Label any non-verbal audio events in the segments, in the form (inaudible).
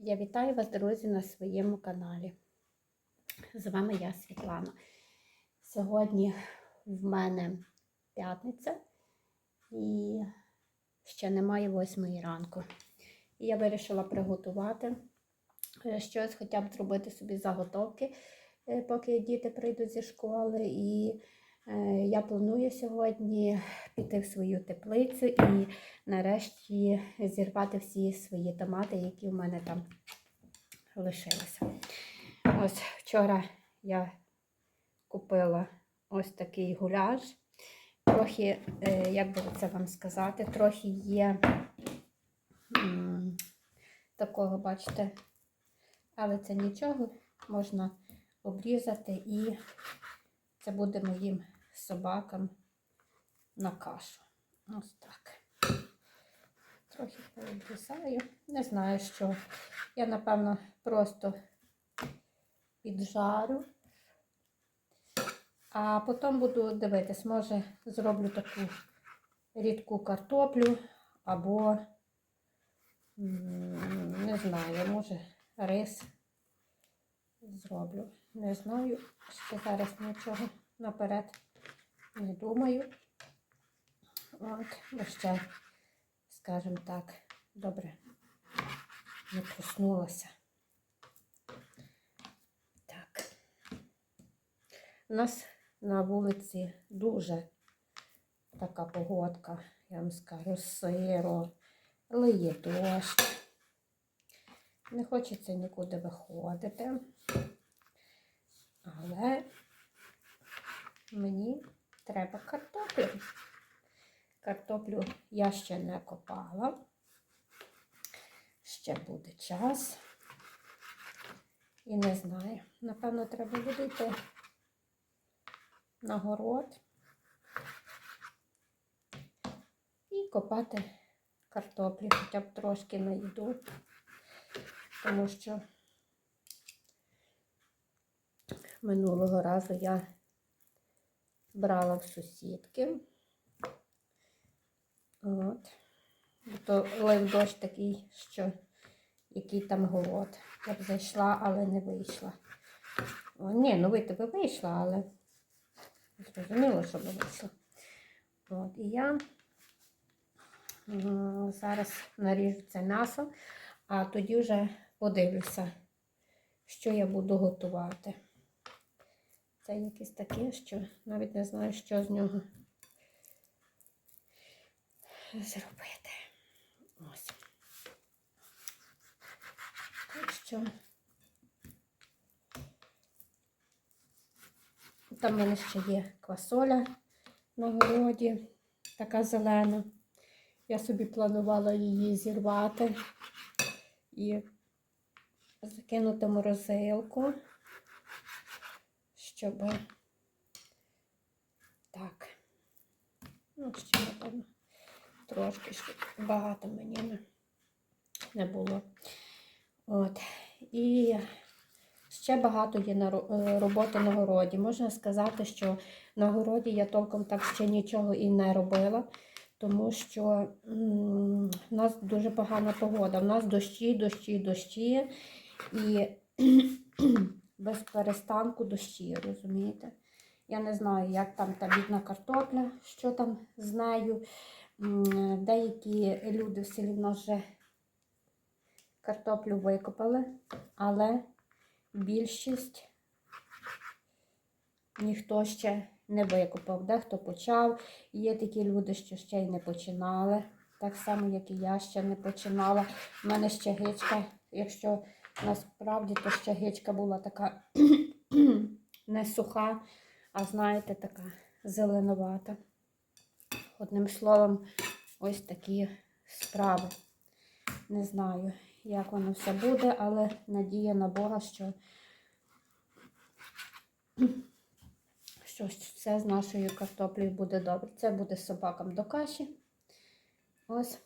Я вітаю вас, друзі, на своєму каналі. З вами я Світлана. Сьогодні в мене п'ятниця і ще немає восьмої ранку. І я вирішила приготувати е, щось, хоча б зробити собі заготовки, е, поки діти прийдуть зі школи. І я планую сьогодні піти в свою теплицю і нарешті зірвати всі свої томати, які в мене там лишилися. Ось вчора я купила ось такий гуляш. Трохи, е, як би це вам сказати, трохи є такого, бачите, але це нічого, можна обрізати і це буде моїм собакам на кашу. Ось так. Трохи пообрізаю. Не знаю, що. Я, напевно, просто піджарю. А потім буду дивитись, може зроблю таку рідку картоплю або, не знаю, може рис зроблю. Не знаю, ще зараз нічого наперед не думаю. От, бо ще, скажімо так, добре, не проснулася. Так. У нас на вулиці дуже така погодка, я вам скажу, сиро, лиє дощ. Не хочеться нікуди виходити. Але мені треба картоплю. Картоплю я ще не копала. Ще буде час. І не знаю. Напевно, треба буде на город і копати картоплі, хоча б трошки на їду, тому що минулого разу я брала в сусідки. От. То лив дощ такий, що який там голод. Я б зайшла, але не вийшла. О, ні, ну вийти би вийшла, але зрозуміло, що би вийшла. От, і я зараз наріжу це м'ясо, а тоді вже подивлюся, що я буду готувати. Це якесь таке, що навіть не знаю, що з нього зробити. Ось. Так що там в мене ще є квасоля на городі, така зелена. Я собі планувала її зірвати і закинути морозилку, щоб так. Ну, ще, напевно трошки, щоб багато мені не, було. От. І ще багато є е, роботи на городі. Можна сказати, що на городі я толком так ще нічого і не робила, тому що в нас дуже погана погода. У нас дощі, дощі, дощі і без перестанку дощі, розумієте? Я не знаю, як там та бідна картопля, що там з нею. Деякі люди в селі в нас вже картоплю викопали, але більшість ніхто ще не викопав. Дехто почав. Є такі люди, що ще й не починали. Так само, як і я ще не починала. У мене ще гичка, якщо насправді, то ще гичка була така (clears throat) не суха, а знаєте, така зеленувата. Одним словом, ось такі справи. Не знаю, як воно все буде, але надія на Бога, що, (clears throat) що все з нашою картоплею буде добре. Це буде собакам до каші. Ось.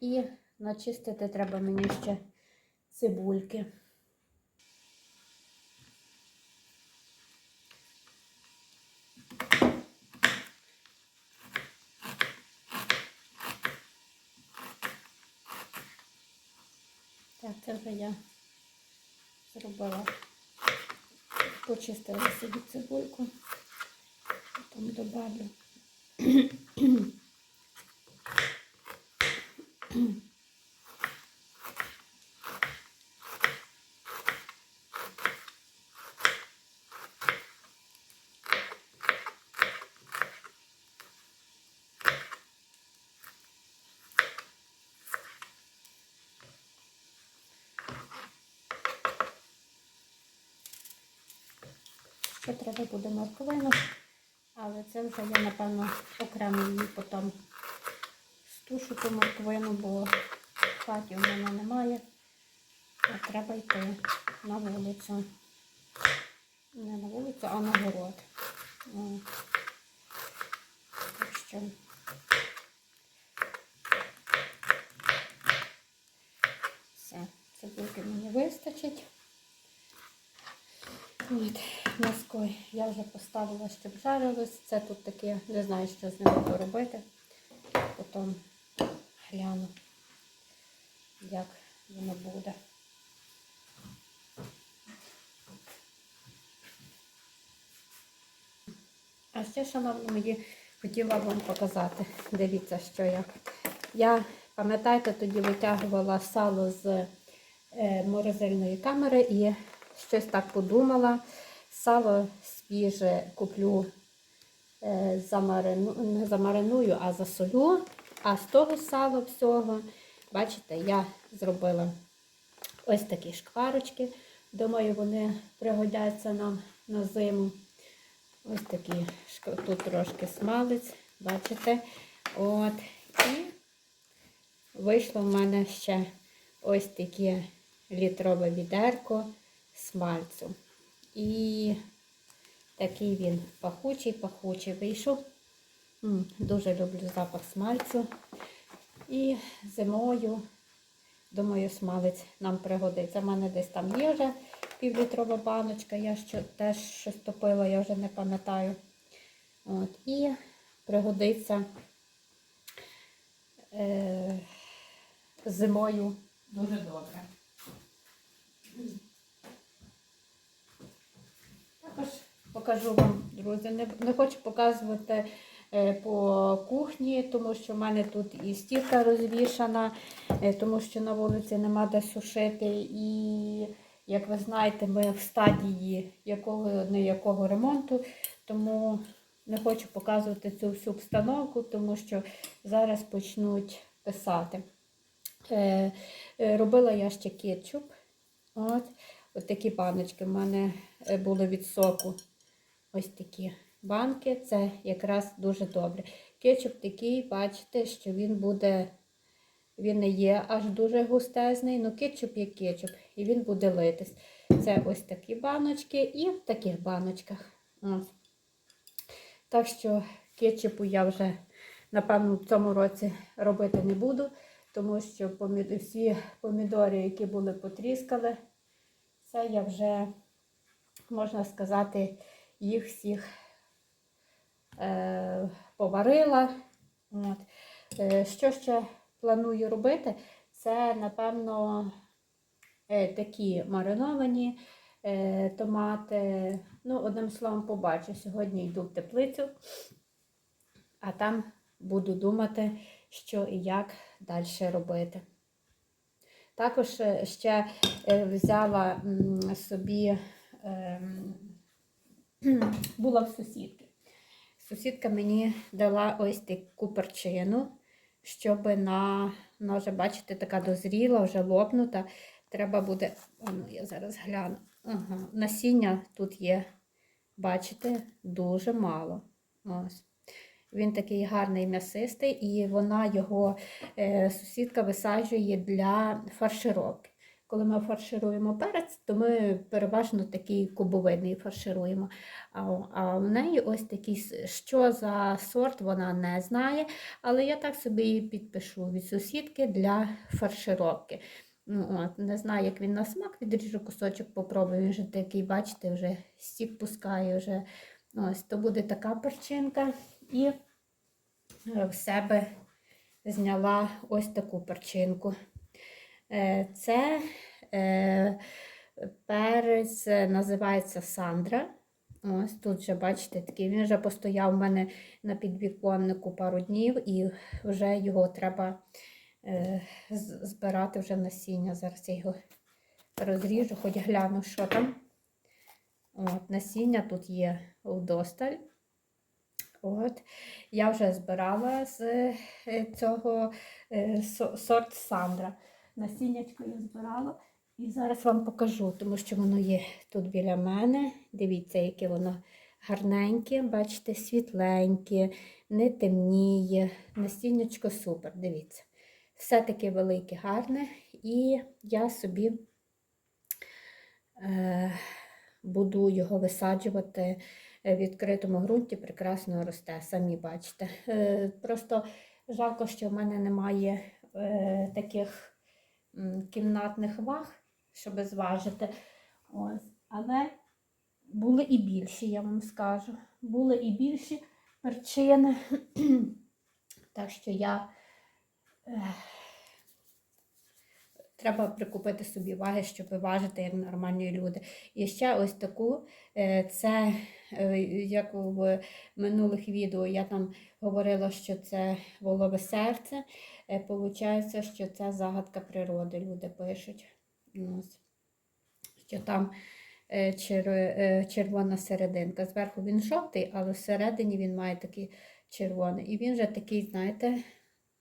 І начистити треба мені ще цибульки. Так, це вже я зробила. Почистила собі цибульку. Потім добавлю. Ще треба буде морковину, але це вже я, напевно, окремо її потім стушу ту морковину, бо в хаті в мене немає. А треба йти на вулицю. Не на вулицю, а на город. Так що все, цибульки мені вистачить. От, м'яско я вже поставила, щоб жарилось. Це тут таке, не знаю, що з ним буду робити. Потім гляну, як воно буде. А ще, шановні мої, хотіла вам показати. Дивіться, що я. Я, пам'ятаєте, тоді витягувала сало з е, морозильної камери і щось так подумала. Сало свіже куплю, е, замарину, не замариную, а засолю. А з того сала всього, бачите, я зробила ось такі шкварочки. Думаю, вони пригодяться нам на зиму. Ось такі, тут трошки смалець, бачите? От. І вийшло в мене ще ось таке літрове відерко смальцю. І такий він пахучий-пахучий вийшов. Дуже люблю запах смальцю. І зимою, думаю, смалець нам пригодиться. У мене десь там є вже півлітрова баночка, я ще теж щось топила, я вже не пам'ятаю. От, і пригодиться е, зимою дуже добре. Також покажу вам, друзі. Не, не хочу показувати е, по кухні, тому що в мене тут і стірка розвішана, е, тому що на вулиці нема де сушити. І, як ви знаєте, ми в стадії якого не якого ремонту, тому не хочу показувати цю всю обстановку, тому що зараз почнуть писати. Е, робила я ще кетчуп. От. Ось такі баночки в мене були від соку. Ось такі банки. Це якраз дуже добре. Кетчуп такий, бачите, що він буде, він не є аж дуже густезний, але кетчуп є кетчуп, і він буде литись. Це ось такі баночки і в таких баночках. Так що кетчупу я вже, напевно, в цьому році робити не буду, тому що всі помідори, які були потріскали, це я вже, можна сказати, їх всіх е, поварила. От. Е, що ще планую робити? Це, напевно, е, такі мариновані е, томати. Ну, одним словом, побачу. Сьогодні йду в теплицю, а там буду думати, що і як далі робити. Також е, ще е, взяла собі, (clears throat) була в сусідки. Сусідка мені дала ось таку перчину, щоб на, вона вже, бачите, така дозріла, вже лопнута. Треба буде, ну я зараз гляну. Ага, насіння тут є, бачите, дуже мало. Ось. Він такий гарний м'ясистий, і вона його е, сусідка висаджує для фаршировки. Коли ми фаршируємо перець, то ми переважно такий кубовидний фаршируємо. А, а в неї ось такий, що за сорт, вона не знає, але я так собі її підпишу від сусідки для фаршировки. Ну, от, не знаю, як він на смак, відріжу кусочок, попробую. Він вже такий, бачите, вже стік пускає. Вже. Ось, то буде така перчинка. І е, в себе зняла ось таку перчинку. Е, Це е, перець е, називається Сандра. Ось тут вже, бачите, такий. Він вже постояв у мене на підвіконнику пару днів, і вже його треба збирати вже насіння. Зараз я його розріжу, хоч гляну, що там. От, насіння тут є вдосталь. От. Я вже збирала з цього сорт Сандра. Насіннячко я збирала. І зараз вам покажу, тому що воно є тут біля мене. Дивіться, яке воно гарненьке, бачите, світленьке, не темніє. Насіннячко супер, дивіться. Все таке велике, гарне. І я собі е, буду його висаджувати в відкритому ґрунті, прекрасно росте, самі бачите. Е, просто жалко, що в мене немає е, таких кімнатних ваг, щоб зважити. Ось. Але були і більші, я вам скажу. Були і більші перчини. (clears throat) так що я. е, Треба прикупити собі ваги, щоб важити як нормальні люди. І ще ось таку, е, це е, як в минулих відео я там говорила, що це волове серце. Е, Получається, що це загадка природи, люди пишуть. Що там е, е, червона серединка. Зверху він жовтий, але всередині він має такий червоний. І він вже такий, знаєте,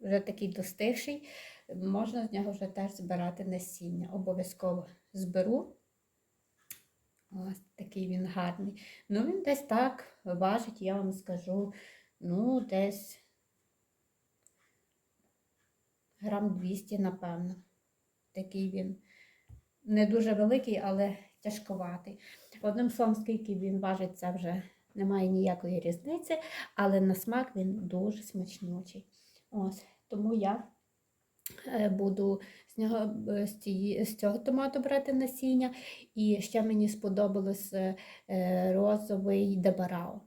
вже такий достигший. Можна з нього вже теж збирати насіння. Обов'язково зберу. Ось такий він гарний. Ну, він десь так важить, я вам скажу, ну, десь грам 200, напевно. Такий він не дуже великий, але тяжковатий. Одним словом, скільки він важить, це вже немає ніякої різниці, але на смак він дуже смачнючий. Ось, тому я е, буду з, нього, з цього томату брати насіння. І ще мені сподобалось е, е, розовий дебарао.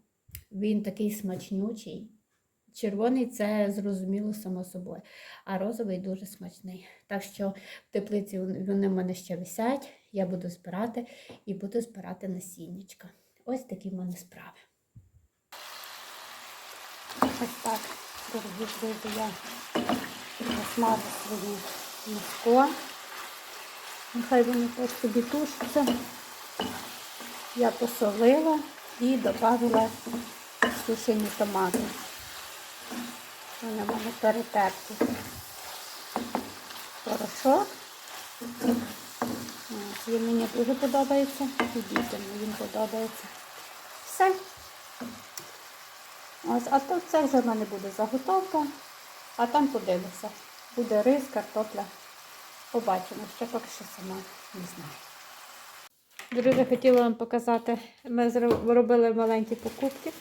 Він такий смачнючий. Червоний це зрозуміло само собою, а розовий дуже смачний. Так що в теплиці вони в мене ще висять, я буду збирати і буду збирати насіннячка. Ось такі в мене справи. Ось так, дорогі друзі, я засмажу своє міско. Нехай воно теж собі тушиться. Я посолила і додала сушені томати. Вони в мене перетерті. Порошок. Він мені дуже подобається. І дітям він подобається. Все. Ось, а тут це вже в мене буде заготовка, а там подивимося. Буде рис, картопля. Побачимо, ще поки що сама не знаю. Друзі, хотіла вам показати, ми робили маленькі покупки.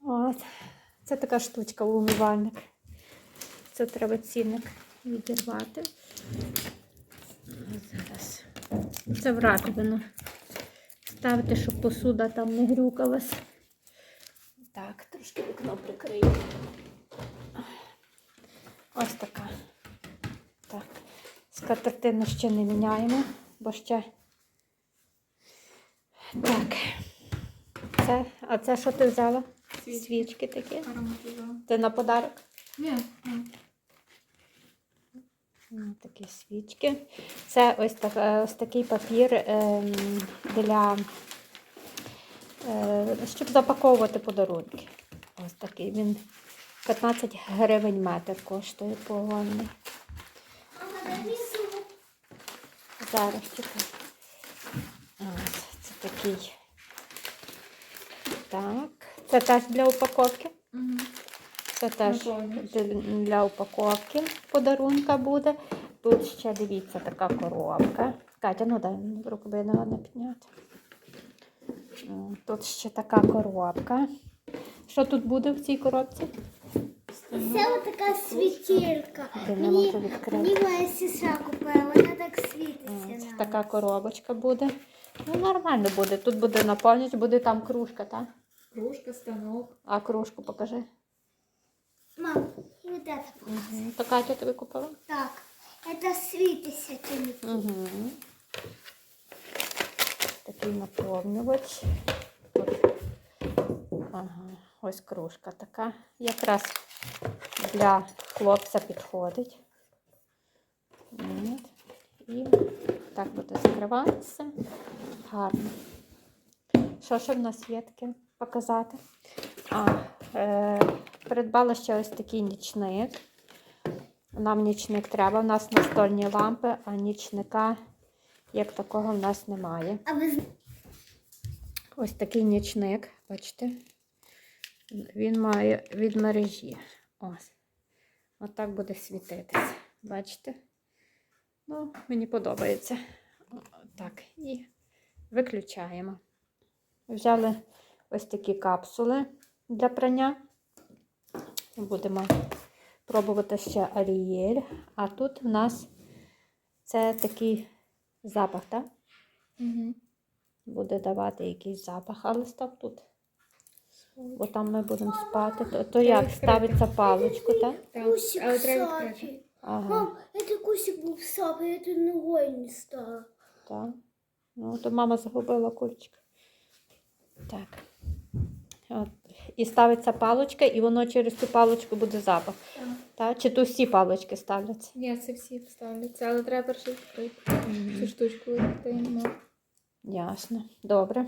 От. Це така штучка умивальник. Це треба цінник відірвати. Зараз. Це в раковину. Ставити, щоб посуда там не грюкалась. Так, трошки вікно прикрию. Ось така. Так. Скатертину ще не міняємо, бо ще. Так. Це, а це що ти взяла? Свічки. Свічки такі. Ароматизовано. Це на подарок? Ні, ні. Ну, Такі свічки. Це ось, так, е, ось такий папір ем, для, е, щоб запаковувати подарунки. Ось такий він 15 гривень метр коштує погонний. Зараз чекай. Ось, це такий. Так. Це теж для упаковки. Угу. Це теж для- для упаковки подарунка буде. Тут ще дивіться така коробка. Катя, ну дай мені руку, бо я не ладно підняти. Тут ще така коробка. Що тут буде в цій коробці? Це така не Мені, мені моя сестра купила, вона так світиться. Це така коробочка буде. Ну, нормально буде. Тут буде наповнювач, буде там кружка, так? Кружка, станок. А кружку покажи. Мам, і от це. Угу. То Катя тобі купила? Так. Это світиться чим. Угу. Такий наповнювач. Ага, ось кружка така. Якраз для хлопця підходить. От. І так буде закриватися. Гарно. Що ще в нас є таке показати? А, е, придбала ще ось такий нічник. Нам нічник треба. У нас настольні лампи, а нічника як такого в нас немає. А ви Ось такий нічник, бачите? Він має від мережі. Ось. Отак буде світитися. Бачите? Ну, мені подобається. Так, і виключаємо. Взяли ось такі капсули для прання. Будемо пробувати ще Арієль. А тут в нас це такий запах, так? Угу. буде давати якийсь запах, але став тут. Бо там ми будемо спати. То, то як ставиться паличку, так? Так, кусик але треба відкрити. Ага, Мам, это кусик був сапі, я тут ногою не стала. так. Ну, то мама загубила кульчик. Так. От. І ставиться паличка, і воно через цю паличку буде запах. Так. Так? Чи то всі палички ставляться? Ні, це всі вставляться, але треба перше відкрити цю штучку відкриємо. Ясно. Добре.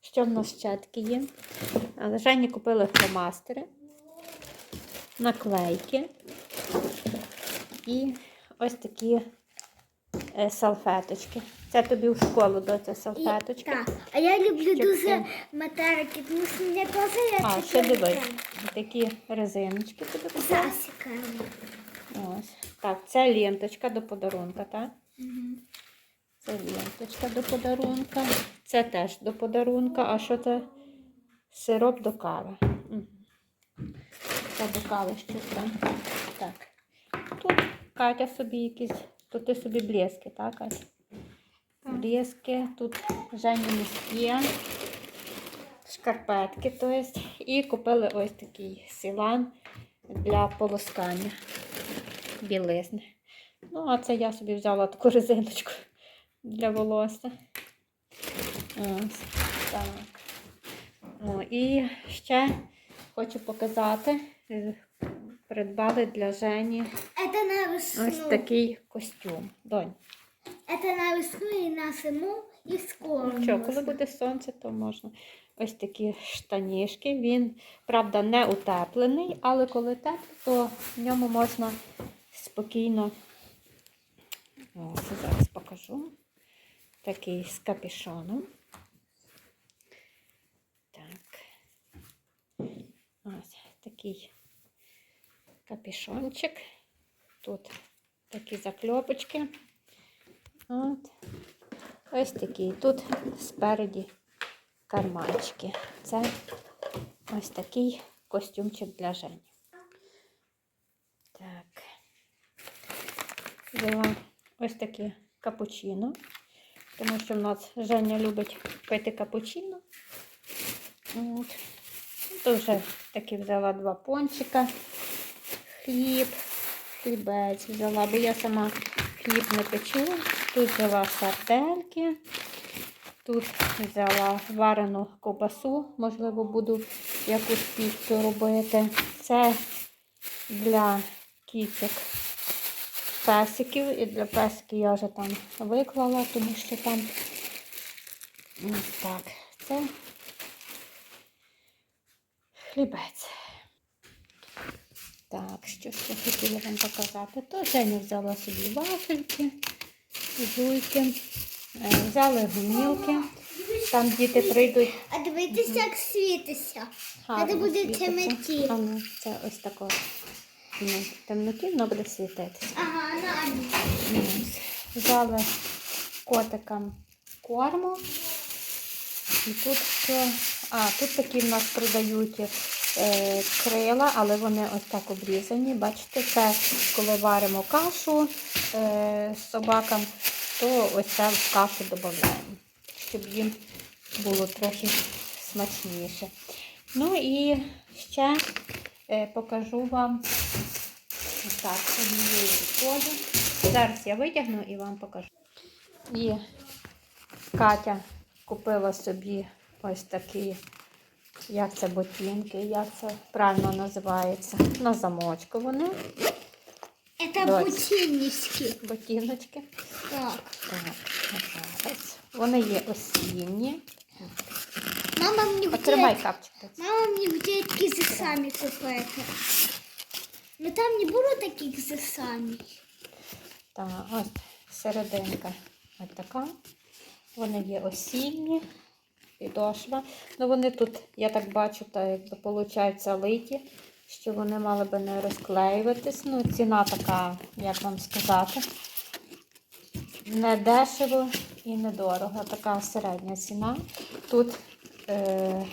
Що в нас ще таке є? Жені купили фломастери, наклейки і ось такі е, салфеточки. Це тобі в школу до це І, так, а я люблю Щоб дуже це- материки, тому що мені теж є А, ще дивись. Такі резиночки тобі. Засікаємо. Ось. Так, це ленточка до подарунка, так? Угу. Це ленточка до подарунка. Це теж до подарунка. А що це? Сироп до кави. Це до кави щось там. Так. Тут Катя собі якісь. Тут ти собі блески, так, Катя? Блески, тут Жені міські, шкарпетки, то есть. І купили ось такий силан для полоскання білизни. Ну, а це я собі взяла таку резиночку для волосся. Ось так. О, і ще хочу показати. е, Придбали для Жені ось такий костюм. Донь. Это на весну і на зиму, і скоро. Ну, Що, коли буде сонце, то можна. Ось такі штанішки. Він, правда, не утеплений, але коли тепло, то в ньому можна спокійно. Ось, зараз покажу. Такий з капюшоном. Так. Ось такий капюшончик. Тут такі закльопочки. От. Ось такі. Тут спереді карманчики. Це ось такий костюмчик для Жені. Так. Взяла ось таке капучино, тому що в нас Женя любить пити капучино. От. Тут вже таки взяла два пончика, хліб, хлібець взяла, бо я сама хліб не печу. Тут взяла сардельки, тут взяла варену ковбасу, можливо, буду якусь піцу робити. Це для кіток песиків. І для песиків я вже там виклала, тому що там так. Це хлібець. Так, що ще хотіла вам показати? То Женя взяла собі вафельки, жуйки, е, взяли гумілки. Там діти прийдуть. А дивіться, як світиться. Це буде темноті. А ну, це ось тако. Ну, темноті воно буде світитися. Ага, на Ось. Взяли котикам корму. І тут що? А, тут такі в нас продають крила, але вони ось так обрізані. Бачите, це коли варимо кашу е, собакам, то ось це в кашу додаємо, щоб їм було трохи смачніше. Ну і ще е, покажу вам ось так однією. Зараз я витягну і вам покажу. І Катя купила собі ось такі, як це ботинки, як це правильно називається. На замочку вони, Давай. бутильнички. ботиночки. Так. Так, зараз. Вони є осінні. Мама мне Отримай где... капчик. Мама мне где такие зесами купает. Но там не было таких зесами. Так, ось серединка ось така. Вони є осінні, підошва. Ну вони тут, я так бачу, так якби получаються литі, що вони мали би не розклеюватись. Ну, ціна така, як вам сказати, не дешево і недорого. Така середня ціна. Тут е,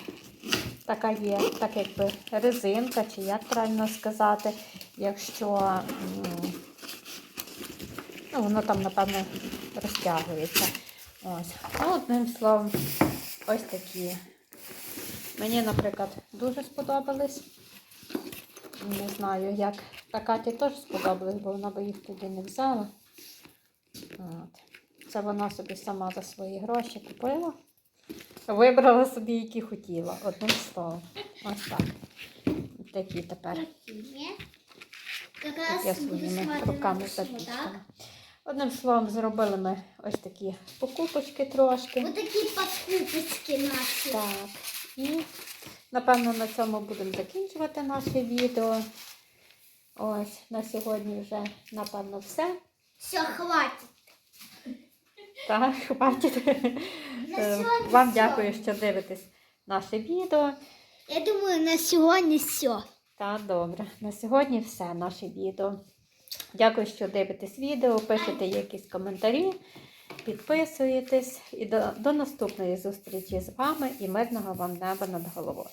така є, так якби резинка, чи як правильно сказати, якщо. Ну, воно там, напевно, розтягується. Ось. Ну, одним словом, ось такі. Мені, наприклад, дуже сподобались. Не знаю, як. Та Каті теж сподобались, бо вона би їх тоді не взяла. От. Це вона собі сама за свої гроші купила. Вибрала собі, які хотіла. Одним словом. Ось так. Такі тепер. Як я своїми руками запічкала. Одним словом, зробили ми ось такі покупочки трошки. Вот такие покупочки наши. Так. І напевно на цьому будемо закінчувати наше відео. Ось на сьогодні вже напевно все. Все, хватит. Так, (laughs) хватить. Сьогодні Вам все. дякую, що дивитесь наше відео. Я думаю, на сегодня все. Так, добре. На сьогодні все наше відео. Дякую, що дивитесь відео, пишете якісь коментарі, підписуєтесь. І до, до наступної зустрічі з вами і мирного вам неба над головою.